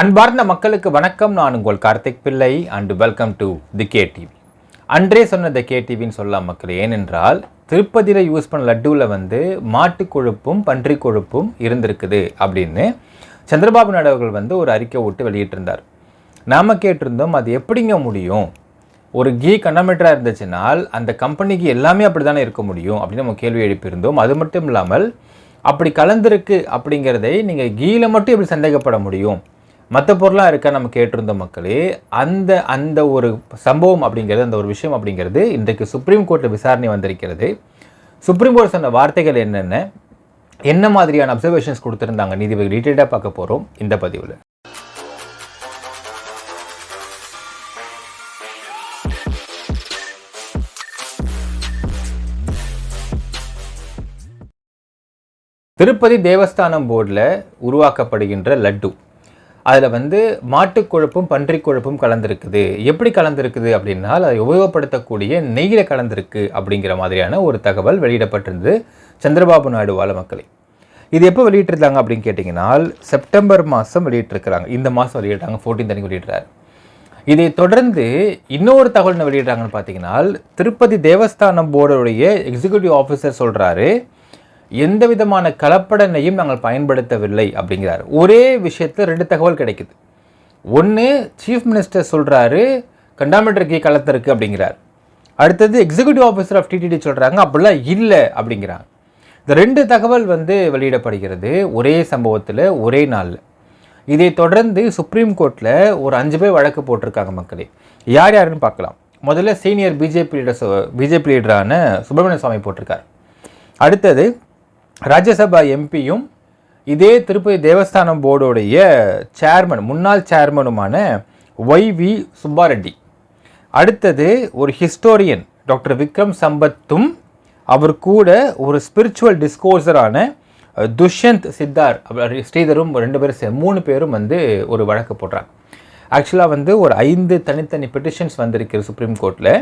அன்பார்ந்த மக்களுக்கு வணக்கம். நான் உங்கள் Karthik Pillai and welcome to the K TV அன்றே சொன்ன தி கே டிவின்னு சொல்லலாம் மக்கள் ஏனென்றால் திருப்பதியில் யூஸ் பண்ண லட்டுவில் வந்து மாட்டு கொழுப்பும் பன்றி கொழுப்பும் இருந்திருக்குது அப்படின்னு சந்திரபாபு நாயுடு அவர்கள் வந்து ஒரு அறிக்கை விட்டு வெளியிட்டிருந்தார். நாம் கேட்டிருந்தோம் அது எப்படிங்க முடியும்? ஒரு கீ கண்டமீட்டராக இருந்துச்சுனால் அந்த கம்பெனிக்கு எல்லாமே அப்படி தானே இருக்க முடியும்? அப்படின்னு நம்ம கேள்வி எழுப்பியிருந்தோம். அது மட்டும் இல்லாமல் அப்படி கலந்திருக்கு அப்படிங்கிறதை நீங்கள் கீழே மட்டும் எப்படி சந்தேகப்பட முடியும்? மற்ற பொருளாக இருக்க நம்ம கேட்டிருந்த மக்களே அந்த அந்த ஒரு சம்பவம் அப்படிங்கிறது அந்த ஒரு விஷயம் அப்படிங்கிறது இன்றைக்கு சுப்ரீம் கோர்ட்டில் விசாரணை வந்திருக்கிறது. சுப்ரீம் கோர்ட் சொன்ன வார்த்தைகள் என்னென்ன? என்ன மாதிரியான அப்சர்வேஷன்ஸ் கொடுத்துருந்தாங்க? நீதிபதி டீட்டெயிலாக பார்க்க போகிறோம் இந்த பதிவில். திருப்பதி தேவஸ்தானம் போர்டில் உருவாக்கப்படுகின்ற லட்டு. அதில் வந்து மாட்டுக் கொழுப்பும் பன்றிக் கொழுப்பும் கலந்திருக்குது. எப்படி கலந்திருக்குது அப்படின்னா அதை உபயோகப்படுத்தக்கூடிய நெய்யில் கலந்திருக்கு அப்படிங்கிற மாதிரியான ஒரு தகவல் வெளியிடப்பட்டிருந்தது சந்திரபாபு நாயுடு வாழ மக்களை. இது எப்போ வெளியிட்டிருந்தாங்க அப்படின்னு கேட்டிங்கன்னா செப்டம்பர் மாதம் வெளியிட்டிருக்கிறாங்க. இந்த மாதம் வெளியிட்டாங்க ஃபோர்டீன் தனி வெளியிடுறாரு. இதை தொடர்ந்து இன்னொரு தகவல் என்ன வெளியிடுறாங்கன்னு பார்த்தீங்கன்னா திருப்பதி தேவஸ்தானம் போர்டுடைய எக்ஸிக்யூட்டிவ் ஆஃபீஸர் சொல்கிறாரு எந்த விதமான கலப்படனையும் நாங்கள் பயன்படுத்தவில்லை அப்படிங்கிறார். ஒரே விஷயத்தில் ரெண்டு தகவல் கிடைக்குது. ஒன்று சீஃப் மினிஸ்டர் சொல்கிறாரு கண்டாமீட்டர் கே கலத்திருக்கு அப்படிங்கிறார். அடுத்தது எக்ஸிக்யூட்டிவ் ஆஃபீஸர் ஆஃப் டிடிடி சொல்கிறாங்க அப்படிலாம் இல்லை அப்படிங்கிறாங்க. இந்த ரெண்டு தகவல் வந்து வெளியிடப்படுகிறது ஒரே சம்பவத்தில் ஒரே நாளில். இதை தொடர்ந்து சுப்ரீம் கோர்ட்டில் ஒரு அஞ்சு பேர் வழக்கு போட்டிருக்காங்க மக்களே. யார் யாருன்னு பார்க்கலாம். முதல்ல சீனியர் பிஜேபி லீடர் பிஜேபி லீடரான சுப்பிரமணிய சுவாமி போட்டிருக்கார். அடுத்தது ராஜ்யசபா எம்பியும் இதே திருப்பதி தேவஸ்தானம் போர்டுடைய சேர்மன் முன்னாள் சேர்மனுமான ஒய் வி சுப்பாரெட்டி. அடுத்தது ஒரு ஹிஸ்டோரியன் டாக்டர் விக்ரம் சம்பத்தும் அவர் கூட ஒரு ஸ்பிரிச்சுவல் டிஸ்கோர்ஸரான துஷ்யந்த் சித்தார் ஸ்ரீதரும் ரெண்டு பேரும் சே மூணு பேரும் வந்து ஒரு வழக்கு போடுறாங்க. ஆக்சுவலாக வந்து ஒரு ஐந்து தனித்தனி பெட்டிஷன்ஸ் வந்திருக்கு சுப்ரீம் கோர்ட்டில்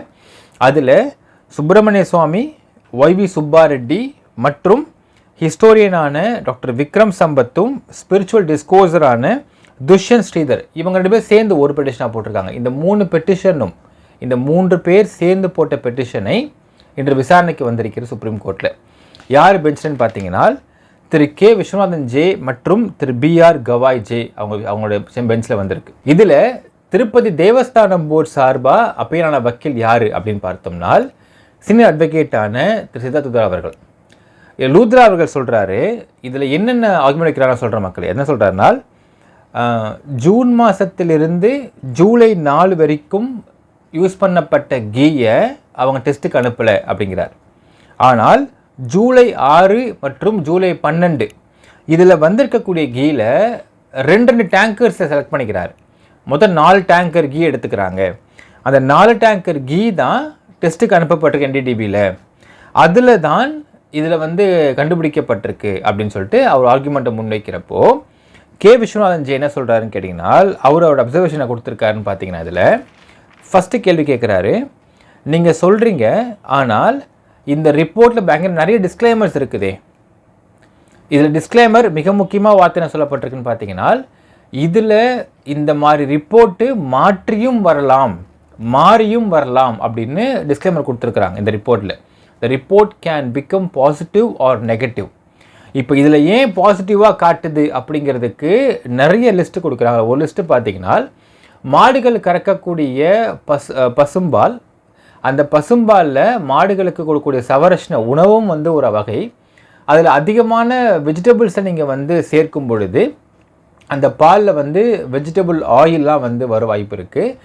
அதில் சுப்பிரமணிய சுவாமி ஒய் வி சுப்பாரெட்டி மற்றும் ஹிஸ்டோரியனான டாக்டர் விக்ரம் சம்பத்தும் ஸ்பிரிச்சுவல் டிஸ்கோசரான துஷ்யன் ஸ்ரீதர். இவங்க ரெண்டு பேர் சேர்ந்து ஒரு பெட்டிஷனாக போட்டிருக்காங்க. இந்த மூணு பெட்டிஷனும் இந்த மூன்று பேர் சேர்ந்து போட்ட பெட்டிஷனை இன்று விசாரணைக்கு வந்திருக்கிற சுப்ரீம் கோர்ட்டில் யார் பெஞ்சுன்னு பார்த்தீங்கன்னா திரு கே. விஸ்வநாதன் ஜே மற்றும் திரு பி. ஆர். கவாய் ஜே அவங்க அவங்களோட பெஞ்சில் வந்திருக்கு. இதில் திருப்பதி தேவஸ்தானம் போர்டு சார்பாக அப்பேரான வக்கீல் யார் அப்படின்னு பார்த்தோம்னால் சீனியர் அட்வொகேட்டான திரு சித்தார்த்துதா அவர்கள். லூத்ரா அவர்கள் சொல்கிறாரு இதில் என்னென்ன ஆர்குமெண்ட் வைக்கிறாங்க சொல்கிற மக்கள் என்ன சொல்கிறாருனால் ஜூன் மாதத்திலிருந்து ஜூலை நாலு வரைக்கும் யூஸ் பண்ணப்பட்ட கீயை அவங்க டெஸ்ட்டுக்கு அனுப்பலை அப்படிங்கிறார். ஆனால் ஜூலை ஆறு மற்றும் ஜூலை பன்னெண்டு இதில் வந்திருக்கக்கூடிய கீயில் ரெண்டு ரெண்டு டேங்கர்ஸை செலக்ட் பண்ணிக்கிறார். முதல் நாலு டேங்கர் கீ எடுத்துக்கிறாங்க. அந்த நாலு டேங்கர் கீ தான் டெஸ்ட்டுக்கு அனுப்பப்பட்டிருக்கு என்டிடிபியில் அதில் தான் இதில் வந்து கண்டுபிடிக்கப்பட்டிருக்கு அப்படின்னு சொல்லிட்டு அவர் ஆர்குமெண்ட்டை முன்வைக்கிறப்போ கே. விஸ்வநாதன் ஜி என்ன சொல்கிறாருன்னு கேட்டிங்கன்னா அவர் அவரோட அப்சர்வேஷனை கொடுத்துருக்காருன்னு பார்த்தீங்கன்னா இதில் ஃபஸ்ட்டு கேள்வி கேட்குறாரு நீங்கள் சொல்கிறீங்க ஆனால் இந்த ரிப்போர்ட்டில் பயங்கர நிறைய டிஸ்க்ளைமர்ஸ் இருக்குதே. இதில் டிஸ்க்ளைமர் மிக முக்கியமாக வார்த்தை என்ன சொல்லப்பட்டிருக்குன்னு பார்த்தீங்கன்னா இதில் இந்த மாதிரி ரிப்போர்ட்டு மாற்றியும் வரலாம் மாறியும் வரலாம் அப்படின்னு டிஸ்க்ளைமர் கொடுத்துருக்குறாங்க இந்த ரிப்போர்ட்டில் the report can become positive or negative இப்போ இதில் ஏன் பாசிட்டிவாக காட்டுது அப்படிங்கிறதுக்கு நிறைய லிஸ்ட்டு கொடுக்குறாங்க. ஒரு லிஸ்ட்டு பார்த்தீங்கன்னா மாடுகள் கறக்கக்கூடிய பஸ் பசும்பால் அந்த பசும்பாலில் மாடுகளுக்கு கொடுக்கக்கூடிய சவரஷ்ண உணவும் வந்து ஒரு வகை. அதில் அதிகமான வெஜிடபிள்ஸை நீங்கள் வந்து சேர்க்கும் பொழுது அந்த பாலில் வந்து வெஜிடபிள் ஆயிலெலாம் வந்து வர வாய்ப்பு இருக்குது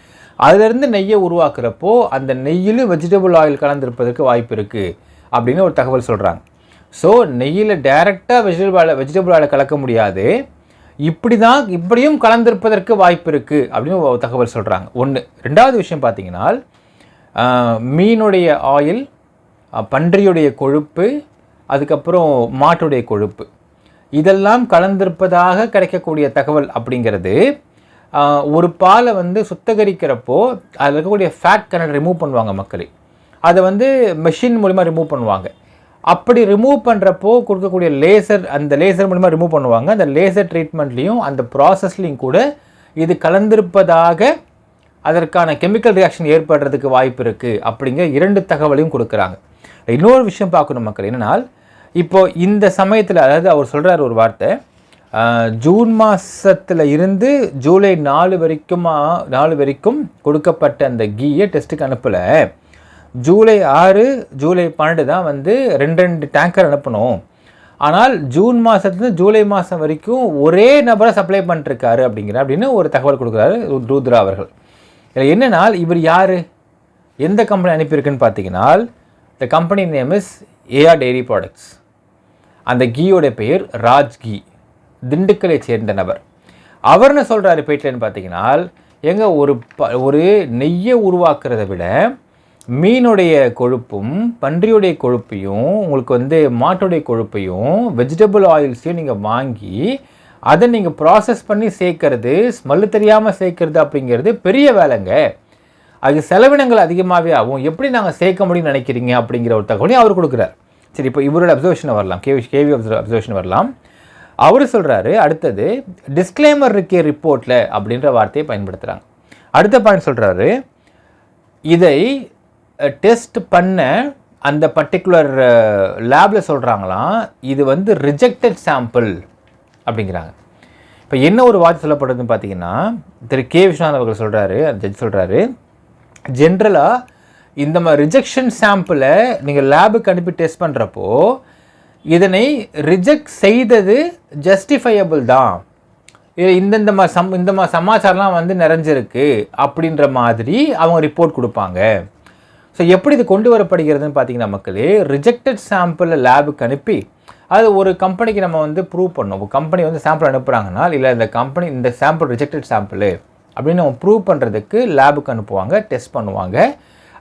அதிலிருந்து நெய்யை உருவாக்குறப்போ அந்த நெய்யிலும் வெஜிடபிள் ஆயில் கலந்திருப்பதற்கு வாய்ப்பு இருக்குது அப்படின்னு ஒரு தகவல் சொல்கிறாங்க ஸோ நெய்யில் டைரெக்டாக வெஜிடபிள் ஆயில் வெஜிடபிள் ஆயில் கலக்க முடியாது. இப்படி தான் இப்படியும் கலந்திருப்பதற்கு வாய்ப்பு இருக்குது அப்படின்னு ஒரு தகவல் சொல்கிறாங்க ஒன்று ரெண்டாவது விஷயம் பார்த்தீங்கன்னா மீனுடைய ஆயில் பன்றியுடைய கொழுப்பு அதுக்கப்புறம் மாட்டுடைய கொழுப்பு. இதெல்லாம் கலந்திருப்பதாக கிடைக்கக்கூடிய தகவல் அப்படிங்கிறது ஒரு பாலை வந்து சுத்தகரிக்கிறப்போ அதில் இருக்கக்கூடிய ஃபேட் கனெக்ட் ரிமூவ் பண்ணுவாங்க மக்களே? அதை வந்து மெஷின் மூலிமா ரிமூவ் பண்ணுவாங்க. அப்படி ரிமூவ் பண்ணுறப்போ கொடுக்கக்கூடிய லேசர் அந்த லேசர் மூலிமா ரிமூவ் பண்ணுவாங்க. அந்த லேசர் ட்ரீட்மெண்ட்லேயும் அந்த ப்ராசஸ்லேயும் கூட இது கலந்திருப்பதாக அதற்கான கெமிக்கல் ரியாக்ஷன் ஏற்படுறதுக்கு வாய்ப்பு இருக்குது அப்படிங்கிற இரண்டு தகவலையும் கொடுக்குறாங்க. இன்னொரு விஷயம் பார்க்கணும் மக்கள் என்னென்னால் இப்போ இந்த சமயத்தில் அதாவது அவர் சொல்கிறார் ஒரு வார்த்தை ஜூன் மாதத்தில் இருந்து ஜூலை நாலு வரைக்குமா நாலு வரைக்கும் கொடுக்கப்பட்ட அந்த கீயை டெஸ்ட்டுக்கு அனுப்பலை. ஜூலை ஆறு ஜூலை பன்னெண்டு தான் வந்து ரெண்டு ரெண்டு டேங்கர் அனுப்பணும். ஆனால் ஜூன் மாதத்துலேருந்து ஜூலை மாதம் வரைக்கும் ஒரே நபரை சப்ளை பண்ணிருக்காரு அப்படிங்கிற அப்படின்னு ஒரு தகவல் கொடுக்குறாரு ரூத்ரா அவர்கள். இதில் என்னன்னால் இவர் யார்? எந்த கம்பெனி அனுப்பியிருக்குன்னு பார்த்தீங்கன்னா the company name is AR dairy products அந்த கீயோட பெயர் ராஜ் கீ. திண்டுக்கலை சேர்ந்த நபர். அவர் என்ன சொல்கிறாரு பேட்டிலன்னு பார்த்தீங்கன்னா எங்க ஒரு ப ஒரு நெய்யை உருவாக்குறத விட மீனுடைய கொழுப்பும் பன்றியுடைய கொழுப்பையும் உங்களுக்கு வந்து மாட்டுடைய கொழுப்பையும் வெஜிடபிள் ஆயில்ஸையும் நீங்கள் வாங்கி அதை நீங்கள் ப்ராசஸ் பண்ணி சேர்க்கறது ஸ்மெல்லு தெரியாமல் சேர்க்கறது அப்படிங்கிறது பெரிய வேலைங்க. அது செலவினங்கள் அதிகமாகவே ஆகும். எப்படி நாங்கள் சேர்க்க முடியும்னு நினைக்கிறீங்க அப்படிங்கிற ஒரு தகவலையும் அவர் கொடுக்குறார். சரி இப்போ இவரோட அப்சர்வேஷனை வரலாம். கேவி கேவி அப்சர்வேஷன் வரலாம். அவர் சொல்கிறாரு அடுத்தது டிஸ்க்ளைமர் இருக்கே ரிப்போர்ட்டில் அப்படின்ற வார்த்தையை பயன்படுத்துகிறாங்க அடுத்த பாயிண்ட் சொல்கிறாரு இதை டெஸ்ட் பண்ண அந்த பர்டிகுலர் லேபில் சொல்கிறாங்களாம் இது வந்து ரிஜெக்டட் சாம்பிள் அப்படிங்கிறாங்க. இப்போ என்ன ஒரு வார்த்தை சொல்லப்படுதுன்னு பார்த்தீங்கன்னா திரு. கே. விஸ்வநாத் அவர்கள் சொல்கிறாரு அந்த ஜட்ஜ் சொல்கிறாரு ஜென்ரலாக இந்த மாதிரி ரிஜெக்ஷன் சாம்பிளை நீங்கள் லேபுக்கு அனுப்பி டெஸ்ட் பண்ணுறப்போ இதனை ரிஜெக்ட் செய்தது ஜஸ்டிஃபையபிள் தான். இது இந்தந்த மா சம் இந்த மா சமாச்சாரம்லாம் வந்து நிறைஞ்சிருக்கு அப்படின்ற மாதிரி அவங்க ரிப்போர்ட் கொடுப்பாங்க. ஸோ எப்படி இது கொண்டு வரப்படுகிறதுன்னு பார்த்தீங்கன்னா மக்களே ரிஜெக்டட் சாம்பிளை லேபுக்கு அனுப்பி அது ஒரு கம்பெனிக்கு நம்ம வந்து ப்ரூவ் பண்ணோம் ஒரு கம்பெனி வந்து சாம்பிள் அனுப்புகிறாங்கன்னா இல்லை இந்த கம்பெனி இந்த சாம்பிள் ரிஜெக்டட் சாம்பிள் அப்படின்னு நம்ம ப்ரூவ் பண்ணுறதுக்கு லேபுக்கு அனுப்புவாங்க டெஸ்ட் பண்ணுவாங்க.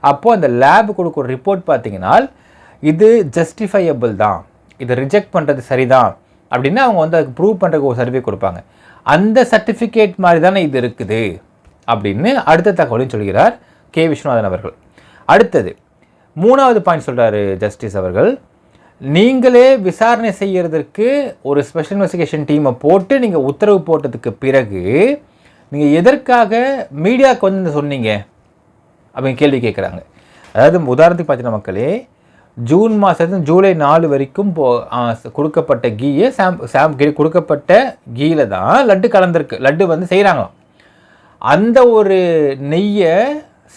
அப்போது அந்த லேபு கொடுக்குற ரிப்போர்ட் பார்த்தீங்கன்னா இது ஜஸ்டிஃபையபிள் தான். இதை ரிஜெக்ட் பண்ணுறது சரிதான் அப்படின்னு அவங்க வந்து அதுக்கு ப்ரூவ் பண்ணுறதுக்கு ஒரு சர்டிஃபிகேட் கொடுப்பாங்க. அந்த சர்டிஃபிகேட் மாதிரி தானே இது இருக்குது அப்படின்னு அடுத்த தகவலையும் சொல்கிறார் கே. விஸ்வநாதன் அவர்கள். அடுத்தது மூணாவது பாயிண்ட் சொல்கிறாரு ஜஸ்டிஸ் அவர்கள். நீங்களே விசாரணை செய்கிறதற்கு ஒரு ஸ்பெஷல் இன்வெஸ்டிகேஷன் டீமை போட்டு நீங்கள் உத்தரவு போட்டதுக்கு பிறகு நீங்கள் எதற்காக மீடியாவுக்கு வந்து சொன்னீங்க? அப்படின்னு கேள்வி கேட்குறாங்க. அதாவது உதாரணத்துக்கு பார்த்தீங்கன்னா மக்களே ஜூன் மாதத்துலேருந்து ஜூலை நாலு வரைக்கும் போ கொடுக்கப்பட்ட கீயை சாம் சாம் கீ- கொடுக்கப்பட்ட கீயில் தான் லட்டு கலந்துருக்கு. லட்டு வந்து செய்கிறாங்களாம் அந்த ஒரு நெய்யை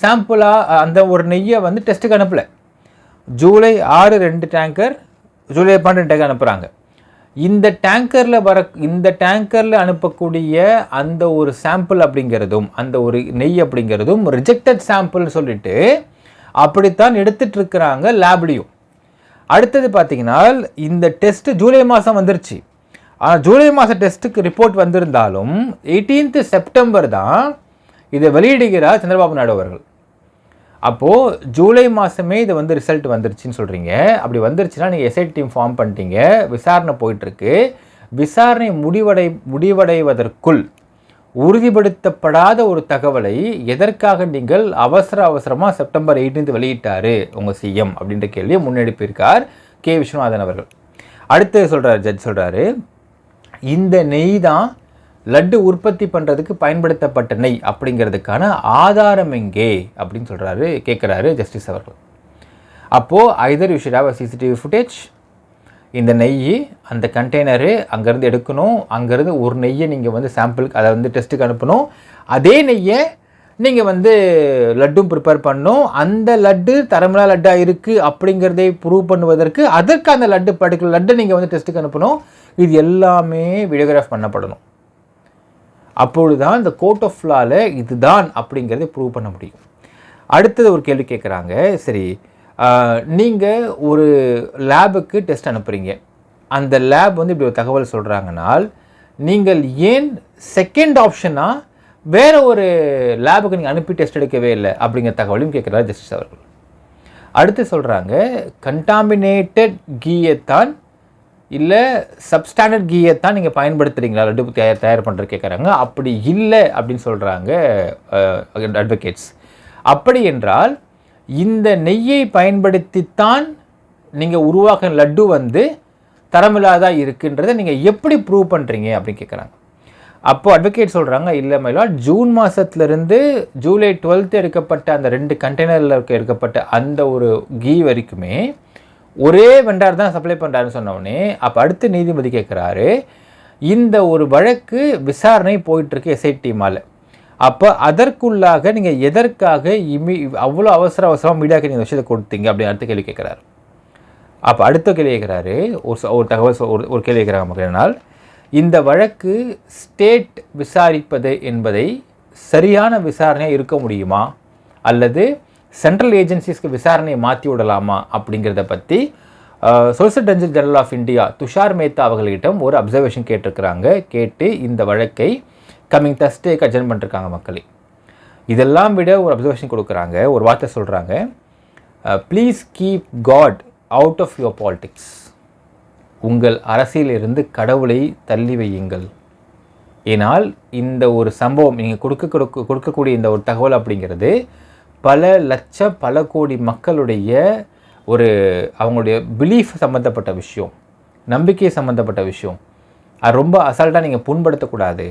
சாம்பிளாக அந்த ஒரு நெய்யை வந்து டெஸ்ட்டுக்கு அனுப்பலை. ஜூலை ஆறு ரெண்டு டேங்கர் ஜூலை பன்னெண்டு டேங்கர் அனுப்புகிறாங்க இந்த டேங்கரில் வர இந்த டேங்கரில் அனுப்பக்கூடிய அந்த ஒரு சாம்பிள் அப்படிங்கிறதும் அந்த ஒரு நெய் அப்படிங்கிறதும் ரிஜெக்டட் சாம்பிள்னு சொல்லிட்டு அப்படித்தான் எடுத்துகிட்ருக்குறாங்க லேப்லேயும். அடுத்தது பார்த்தீங்கன்னா இந்த டெஸ்ட் ஜூலை மாதம் வந்துருச்சு. ஆனால் ஜூலை மாதம் டெஸ்ட்டுக்கு ரிப்போர்ட் வந்திருந்தாலும் 18th செப்டம்பர் தான் இதை வெளியிடுகிறார் சந்திரபாபு நாயுடு அவர்கள். அப்போது ஜூலை மாதமே இது வந்து ரிசல்ட் வந்துருச்சுன்னு சொல்கிறீங்க அப்படி வந்துருச்சுன்னா நீங்கள் எஸ்ஐடி டீம் ஃபார்ம் பண்ணிட்டீங்க. விசாரணை போயிட்டுருக்கு விசாரணை முடிவடை முடிவடைவதற்குள் உறுதிப்படுத்தப்படாத ஒரு தகவலை எதற்காக நீங்கள் அவசர அவசரமாக செப்டம்பர் 18th வெளியிட்டாரு உங்கள் சிஎம் அப்படின்ற கேள்வியை முன்னெடுப்பிருக்கார் கே விஸ்வநாதன் அவர்கள். அடுத்து சொல்கிறார் ஜட்ஜ் சொல்கிறாரு இந்த நெய் தான் லட்டு உற்பத்தி பண்ணுறதுக்கு பயன்படுத்தப்பட்ட நெய் அப்படிங்கிறதுக்கான ஆதாரம் எங்கே அப்படின்னு சொல்கிறாரு கேட்குறாரு ஜஸ்டிஸ் அவர்கள். அப்போது either you should have a CCTV footage இந்த நெய் அந்த கண்டெய்னரு அங்கேருந்து எடுக்கணும். அங்கேருந்து ஒரு நெய்யை நீங்கள் வந்து சாம்பிளுக்கு அதை வந்து டெஸ்ட்டுக்கு அனுப்பணும். அதே நெய்யை நீங்கள் வந்து லட்டும் ப்ரிப்பேர் பண்ணணும். அந்த லட்டு தரமில்லா லட்டாக இருக்குது அப்படிங்கிறதை ப்ரூவ் பண்ணுவதற்கு அதற்கு அந்த லட்டு பர்டிகுலர் லட்டை நீங்கள் வந்து டெஸ்ட்டுக்கு அனுப்பணும். இது எல்லாமே வீடியோகிராஃப் பண்ணப்படணும். அப்பொழுதுதான் இந்த கோர்ட் ஆஃப் லாவில் இதுதான் அப்படிங்கிறத ப்ரூவ் பண்ண முடியும். அடுத்தது ஒரு கேள்வி கேட்குறாங்க. சரி நீங்கள் ஒரு லேபுக்கு டெஸ்ட் அனுப்புகிறீங்க அந்த லேப் வந்து இப்படி ஒரு தகவல் சொல்கிறாங்கனால் நீங்கள் ஏன் செகண்ட் ஆப்ஷனாக வேறு ஒரு லேபுக்கு நீங்கள் அனுப்பி டெஸ்ட் எடுக்கவே இல்லை அப்படிங்கிற தகவலையும் கேட்குறாரு ஜஸ்டிஸ் அவர்கள். அடுத்து சொல்கிறாங்க கண்டாமினேட்டட் கீயைத்தான் இல்லை சப்ஸ்டாண்டர்ட் கீயைத்தான் நீங்கள் பயன்படுத்துகிறீங்களா லட்டு தயார் தயார் பண்ணுறது கேட்குறாங்க. அப்படி இல்லை அப்படின்னு சொல்கிறாங்க அட்வொகேட்ஸ் அப்படி என்றால் இந்த நெய்யை பயன்படுத்தித்தான் நீங்கள் உருவாக்குற லட்டு வந்து தரமில்லாதா இருக்குன்றதை நீங்கள் எப்படி ப்ரூவ் பண்ணுறீங்க அப்படின்னு கேட்குறாங்க அப்போது அட்வொகேட் சொல்கிறாங்க இல்லை மயிலா ஜூன் மாதத்துலேருந்து ஜூலை டுவெல்த்து எடுக்கப்பட்ட அந்த ரெண்டு கண்டெய்னரில் இருக்க எடுக்கப்பட்ட அந்த ஒரு கீ வரைக்குமே ஒரே வெண்டார் தான் சப்ளை பண்ணுறாருன்னு சொன்னோடனே அப்போ அடுத்து நீதிபதி கேட்குறாரு இந்த ஒரு வழக்கு விசாரணை போயிட்டுருக்கு எஸ்ஐடி மாலை அப்போ அதற்குள்ளாக நீங்கள் எதற்காக இமி அவ்வளோ அவசர அவசரமாக மீடியாவுக்கு நீங்கள் விஷயத்தை கொடுத்தீங்க? அப்படின்னு அடுத்த கேள்வி கேட்குறாரு. அப்போ அடுத்த கேள்வி கேட்குறாரு. ஒரு ஒரு தகவல் ஒரு ஒரு கேள்வி கேட்குறாங்க மக்களினால் இந்த வழக்கு ஸ்டேட் விசாரிப்பது என்பதை சரியான விசாரணையாக இருக்க முடியுமா? அல்லது சென்ட்ரல் ஏஜென்சிஸ்க்கு விசாரணையை மாற்றி விடலாமா? அப்படிங்கிறத பற்றி solicitor general of India Tushar Mehta அவர்களிடம் ஒரு அப்சர்வேஷன் கேட்டிருக்கிறாங்க. கேட்டு இந்த வழக்கை கம்மிங் தஸ்டேக்கு அட்ஜன் பண்ணிருக்காங்க மக்களே. இதெல்லாம் விட ஒரு அப்சர்வேஷன் கொடுக்குறாங்க ஒரு வார்த்தை சொல்கிறாங்க please keep god out of your politics உங்கள் அரசியலிருந்து கடவுளை தள்ளி வையுங்கள். ஏனால் இந்த ஒரு சம்பவம் நீங்கள் கொடுக்க கொடுக்க கொடுக்கக்கூடிய இந்த ஒரு தகவல் அப்படிங்கிறது பல லட்ச பல கோடி மக்களுடைய ஒரு அவங்களுடைய பிலீஃப் சம்மந்தப்பட்ட விஷயம் நம்பிக்கை சம்மந்தப்பட்ட விஷயம். அது ரொம்ப அசால்ட்டாக நீங்கள் புண்படுத்தக்கூடாது.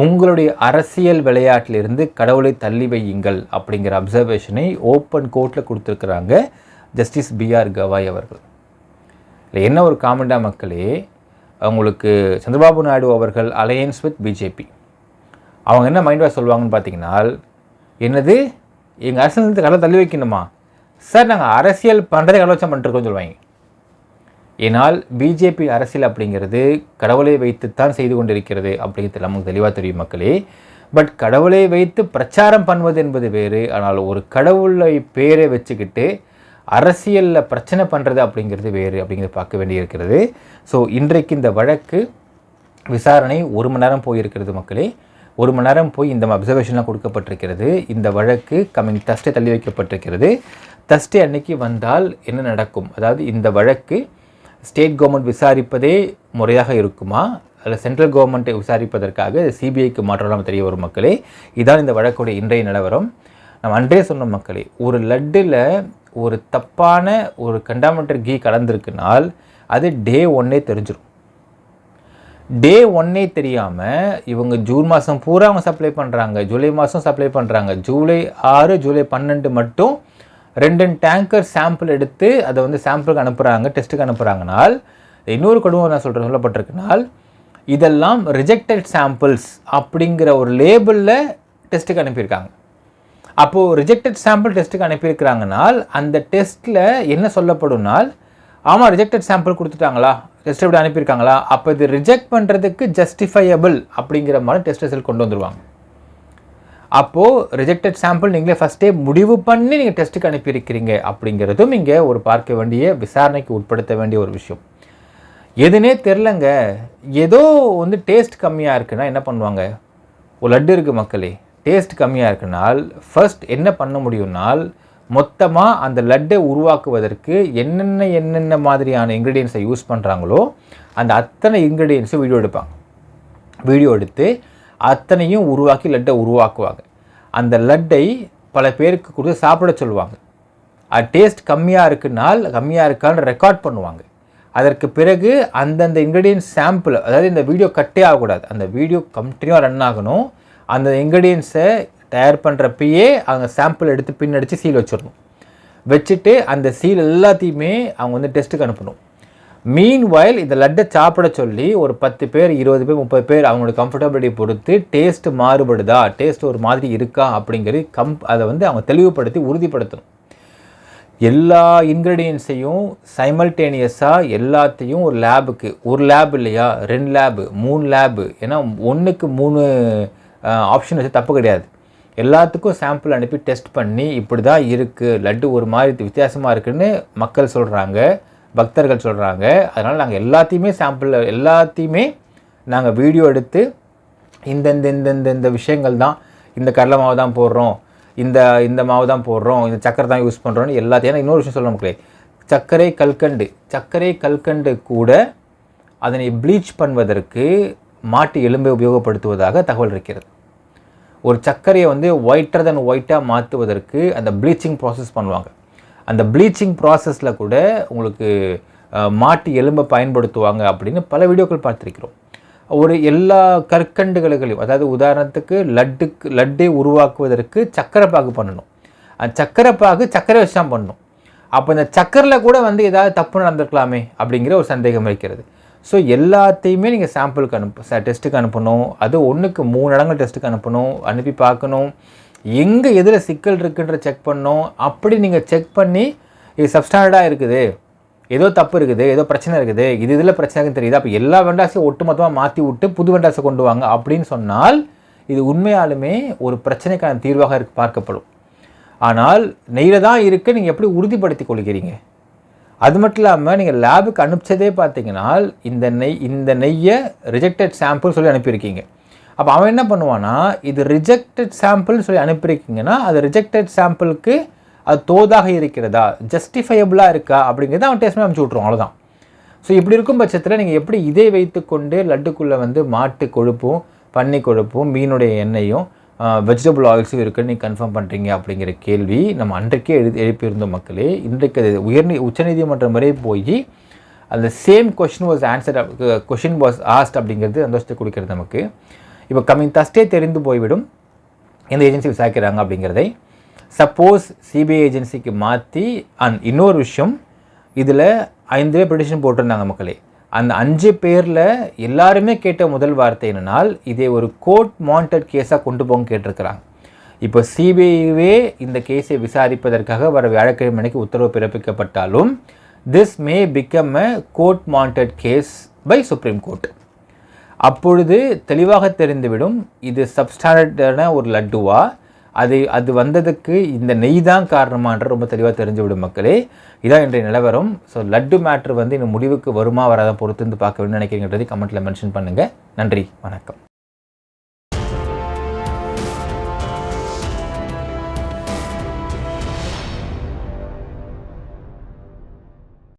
உங்களுடைய அரசியல் விளையாட்டிலிருந்து கடவுளை தள்ளி வையுங்கள் அப்படிங்கிற அப்சர்வேஷனை ஓப்பன் கோர்ட்டில் கொடுத்துருக்குறாங்க ஜஸ்டிஸ் பிஆர் கவாய் அவர்கள். இல்லை என்ன ஒரு காமெண்டா மக்களே அவங்களுக்கு சந்திரபாபு நாயுடு அவர்கள் அலையன்ஸ் வித் பிஜேபி அவங்க என்ன மைண்ட் வாஷ் சொல்லுவாங்கன்னு பார்த்தீங்கன்னா என்னது? எங்கள் அரசியல் கடலை தள்ளி வைக்கணுமா? சார் நாங்கள் அரசியல் பண்ணுறதே கடலோச்சம் பண்ணிட்டுருக்கோம்னு சொல்லுவாங்க. ஏனால் பிஜேபி அரசியல் அப்படிங்கிறது கடவுளை வைத்துத்தான் செய்து கொண்டிருக்கிறது அப்படிங்கிறது நமக்கு தெளிவாக தெரியும் மக்களே. பட் கடவுளை வைத்து பிரச்சாரம் பண்ணுவது என்பது வேறு. ஆனால் ஒரு கடவுளை பேரை வச்சுக்கிட்டு அரசியலில் பிரச்சனை பண்ணுறது அப்படிங்கிறது வேறு அப்படிங்கிறத பார்க்க வேண்டியிருக்கிறது. ஸோ இன்றைக்கு இந்த வழக்கு விசாரணை ஒரு மணி நேரம் போயிருக்கிறது மக்களே. ஒரு மணி நேரம் போய் இந்த அப்சர்வேஷன்லாம் கொடுக்கப்பட்டிருக்கிறது. இந்த வழக்கு கம்மிங் தஸ்டே தள்ளி வைக்கப்பட்டிருக்கிறது. தஸ்டே அன்னைக்கு வந்தால் என்ன நடக்கும்? அதாவது இந்த வழக்கு ஸ்டேட் கவர்மெண்ட் விசாரிப்பதே முறையாக இருக்குமா? அல்ல சென்ட்ரல் கவர்மெண்ட்டை விசாரிப்பதற்காக சிபிஐக்கு மாற்றலாம் தெரிய வரும் மக்களே இதான் இந்த வழக்குடைய இன்றைய நிலவரம். நம்ம அன்றே சொன்ன மக்களே ஒரு லட்டில் ஒரு தப்பான ஒரு கண்டாமெண்டர் கீ கலந்துருக்குனால் அது டே ஒன்னே தெரிஞ்சிடும் டே ஒன்னே தெரியாமல் இவங்க ஜூன் மாதம் பூரா அவங்க சப்ளை பண்ணுறாங்க ஜூலை மாதம் சப்ளை பண்ணுறாங்க ஜூலை ஆறு ஜூலை பன்னெண்டு மட்டும் ரெண்டு டேங்கர் சாம்பிள் எடுத்து அதை வந்து சாம்பிளுக்கு அனுப்புகிறாங்க டெஸ்ட்டுக்கு அனுப்புகிறாங்கனால் இன்னொரு குடும்பம் நான் சொல்கிறேன் சொல்லப்பட்டிருக்குனால் இதெல்லாம் ரிஜெக்டட் சாம்பிள்ஸ் அப்படிங்கிற ஒரு லேபிளில் டெஸ்ட்டுக்கு அனுப்பியிருக்காங்க. அப்போது ரிஜெக்டட் சாம்பிள் டெஸ்ட்டுக்கு அனுப்பியிருக்கிறாங்கனால் அந்த டெஸ்ட்டில் என்ன சொல்லப்படும்னால் ஆமாம் ரிஜெக்டட் சாம்பிள் கொடுத்துட்டாங்களா? டெஸ்ட் எப்படி அனுப்பியிருக்காங்களா? அப்போ இது ரிஜெக்ட் பண்ணுறதுக்கு ஜஸ்டிஃபையபிள் அப்படிங்கிற மாதிரி டெஸ்ட் ரிசல்ட் கொண்டு வந்துடுவாங்க அப்போது ரிஜெக்டட் சாம்பிள் நீங்களே ஃபஸ்ட்டே முடிவு பண்ணி நீங்கள் டெஸ்ட்டுக்கு அனுப்பியிருக்கிறீங்க அப்படிங்கிறதும் இங்கே ஒரு பார்க்க வேண்டிய விசாரணைக்கு உட்படுத்த வேண்டிய ஒரு விஷயம். எதுனே தெரிலங்க. ஏதோ வந்து டேஸ்ட் கம்மியாக இருக்குன்னா என்ன பண்ணுவாங்க? ஒரு லட்டு இருக்குது மக்களே. டேஸ்ட் கம்மியாக இருக்குனால் ஃபர்ஸ்ட் என்ன பண்ண முடியும்னால் மொத்தமாக அந்த லட்டை உருவாக்குவதற்கு என்னென்ன என்னென்ன மாதிரியான இன்க்ரீடியன்ஸை யூஸ் பண்ணுறாங்களோ அந்த அத்தனை இன்க்ரீடியன்ஸும் வீடியோ எடுப்பாங்க. வீடியோ எடுத்து அத்தனையும் உருவாக்கி லட்டை உருவாக்குவாங்க. அந்த லட்டை பல பேருக்கு கொடுத்து சாப்பிட சொல்லுவாங்க. அது டேஸ்ட் கம்மியாக இருக்குனால் கம்மியாக இருக்கான்னு ரெக்கார்ட் பண்ணுவாங்க. அதற்கு பிறகு அந்தந்த இன்க்ரீடியன்ஸ் சாம்பிள் அதாவது இந்த வீடியோ கட்டே ஆகக்கூடாது. அந்த வீடியோ கண்டினியூவாக ரன் ஆகணும். அந்த இன்க்ரீடியன்ஸை தயார் பண்ணுறப்பயே அவங்க சாம்பிள் எடுத்து பின் அடித்து சீல் வச்சிடணும். வச்சுட்டு அந்த சீல் எல்லாத்தையுமே அவங்க வந்து டெஸ்ட்டுக்கு அனுப்பணும். மீன் வயல் இந்த லட்டை சாப்பிட சொல்லி ஒரு பத்து பேர் இருபது பேர் முப்பது பேர் அவங்களோட கம்ஃபர்டபிலிட்டி பொறுத்து டேஸ்ட் மாறுபடுதா? டேஸ்ட் ஒரு மாதிரி இருக்கா? அப்படிங்கிறது கம் அதை வந்து அவங்க தெளிவுபடுத்தி உறுதிப்படுத்தணும். எல்லா இன்க்ரீடியன்ஸையும் சைமல்டேனியஸாக எல்லாத்தையும் ஒரு லேபுக்கு ஒரு லேப் இல்லையா? ரெண்டு லேபு மூணு லேபு ஏன்னா ஒன்றுக்கு மூணு ஆப்ஷன் வச்சு தப்பு கிடையாது. எல்லாத்துக்கும் சாம்பிள் அனுப்பி டெஸ்ட் பண்ணி இப்படி தான் இருக்குது லட்டு ஒரு மாதிரி வித்தியாசமாக இருக்குதுன்னு மக்கள் சொல்கிறாங்க பக்தர்கள் சொல்கிறாங்க அதனால் நாங்கள் எல்லாத்தையுமே சாம்பிள் எல்லாத்தையுமே நாங்கள் வீடியோ எடுத்து இந்தந்த இந்தந்த இந்த விஷயங்கள் தான். இந்த கடலை மாவு தான் போடுறோம். இந்த இந்த மாவு தான் போடுறோம். இந்த சக்கரை தான் யூஸ் பண்ணுறோன்னு எல்லாத்தையும். ஏன்னா இன்னொரு விஷயம் சொல்ல மக்களே சர்க்கரை கல்கண்டு. சர்க்கரை கல்கண்டு கூட அதனை ப்ளீச் பண்ணுவதற்கு மாட்டு எலும்பை உபயோகப்படுத்துவதாக தகவல் இருக்கிறது. ஒரு சர்க்கரையை வந்து ஒயிட்டர் தன் ஒயிட்டாக மாற்றுவதற்கு அந்த ப்ளீச்சிங் ப்ராசஸ் பண்ணுவாங்க. அந்த ப்ளீச்சிங் ப்ராசஸில் கூட உங்களுக்கு மாட்டு எலும்பை பயன்படுத்துவாங்க அப்படின்னு பல வீடியோக்கள் பார்த்துருக்கிறோம். ஒரு எல்லா கற்கண்டுகளையும் அதாவது உதாரணத்துக்கு லட்டுக்கு லட்டை உருவாக்குவதற்கு சக்கரை பாகு பண்ணணும். அந்த சக்கரை பாகு சக்கரை வச்சு தான் பண்ணணும். அப்போ இந்த சக்கரில் கூட வந்து ஏதாவது தப்பு நடந்திருக்கலாமே அப்படிங்கிற ஒரு சந்தேகம் இருக்கிறது. ஸோ எல்லாத்தையுமே நீங்கள் சாம்பிளுக்கு அனுப்பு டெஸ்ட்டுக்கு அனுப்பணும். அது ஒன்றுக்கு மூணு இடங்கள் டெஸ்ட்டுக்கு அனுப்பணும். அனுப்பி பார்க்கணும். எங்கே எதில் சிக்கல் இருக்குன்ற செக் பண்ணோம். அப்படி நீங்கள் செக் பண்ணி இது சப்ஸ்டாண்டர்டாக இருக்குது. ஏதோ தப்பு இருக்குது ஏதோ பிரச்சனை இருக்குது. இது இதில் பிரச்சனை தெரியுது? அப்போ எல்லா வெண்டாஸையும் ஒட்டுமொத்தமாக மாற்றி விட்டு புது வெண்டாஸை கொண்டு வாங்க அப்படின்னு சொன்னால் இது உண்மையாலுமே ஒரு பிரச்சனைக்கான தீர்வாக இருக்கு பார்க்கப்படும். ஆனால் நெய்யில் தான் இருக்குது நீங்கள் எப்படி உறுதிப்படுத்தி கொள்கிறீங்க? அது மட்டும் இல்லாமல் நீங்கள் லேபுக்கு அனுப்பிச்சதே பார்த்தீங்கன்னா இந்த நெய் இந்த நெய்யை ரிஜெக்டட் சாம்பிள் சொல்லி அனுப்பியிருக்கீங்க. அப்போ அவன் என்ன பண்ணுவான்னா இது ரிஜெக்டட் சாம்பிள் சொல்லி அனுப்பியிருக்கீங்கன்னா அது ரிஜெக்டட் சாம்பிளுக்கு அது தோதாக இருக்கிறதா ஜஸ்டிஃபையபுளாக இருக்கா அப்படிங்கிறத அவன் டெஸ்ட் அனுப்பிச்சி விட்ருவோம் அவ்வளோதான் ஸோ இப்படி இருக்கும் பட்சத்தில் நீங்கள் எப்படி இதை வைத்துக்கொண்டு லட்டுக்குள்ளே வந்து மாட்டு கொழுப்பும் பன்னி கொழுப்பும் மீனுடைய எண்ணெயும் வெஜிடபிள் ஆயில்ஸும் இருக்குன்னு நீங்கள் கன்ஃபார்ம் பண்ணுறீங்க அப்படிங்கிற கேள்வி நம்ம அன்றைக்கே எழுதி எழுப்பியிருந்தோம் மக்களே. இன்றைக்கு அது உயர்நீ உச்சநீதிமன்றம் வரை போய் அந்த same question was answer question was asked அப்படிங்கிறது சந்தோஷத்தை கொடுக்கிறது நமக்கு. இப்போ கம்மிங் தஸ்டே தெரிந்து போய்விடும். எந்த ஏஜென்சி விசாரிக்கிறாங்க அப்படிங்கிறதை. சப்போஸ் சிபிஐ ஏஜென்சிக்கு மாற்றி அண்ட் இன்னொரு விஷயம் இதில் ஐந்து பேர் பெட்டிஷன் போட்டிருந்தாங்க மக்களே. அந்த அஞ்சு பேரில் எல்லாருமே கேட்ட முதல் வார்த்தை என்னென்னால் இதை ஒரு கோர்ட் மாண்டட் கேஸாக கொண்டு போங்க கேட்டிருக்கிறாங்க. இப்போ சிபிஐவே இந்த கேஸை விசாரிப்பதற்காக வர வியாழக்கிழமைக்கு உத்தரவு பிறப்பிக்கப்பட்டாலும் this may become a court monitored case by supreme court அப்பொழுது தெளிவாக தெரிந்துவிடும் இது சப்ஸ்டாண்டர்டான ஒரு லட்டுவா? அது அது வந்ததுக்கு இந்த நெய் தான் காரணமான்ற ரொம்ப தெளிவாக தெரிஞ்சுவிடும் மக்களே. இதான் இன்றைய நிலவரம். ஸோ லட்டு மேட்ரு வந்து இந்த முடிவுக்கு வருமா வராத பொறுத்து பார்க்க வேணும்னு நினைக்கிறீங்கன்றதை கமெண்ட்டில் மென்ஷன் பண்ணுங்கள் நன்றி. வணக்கம்.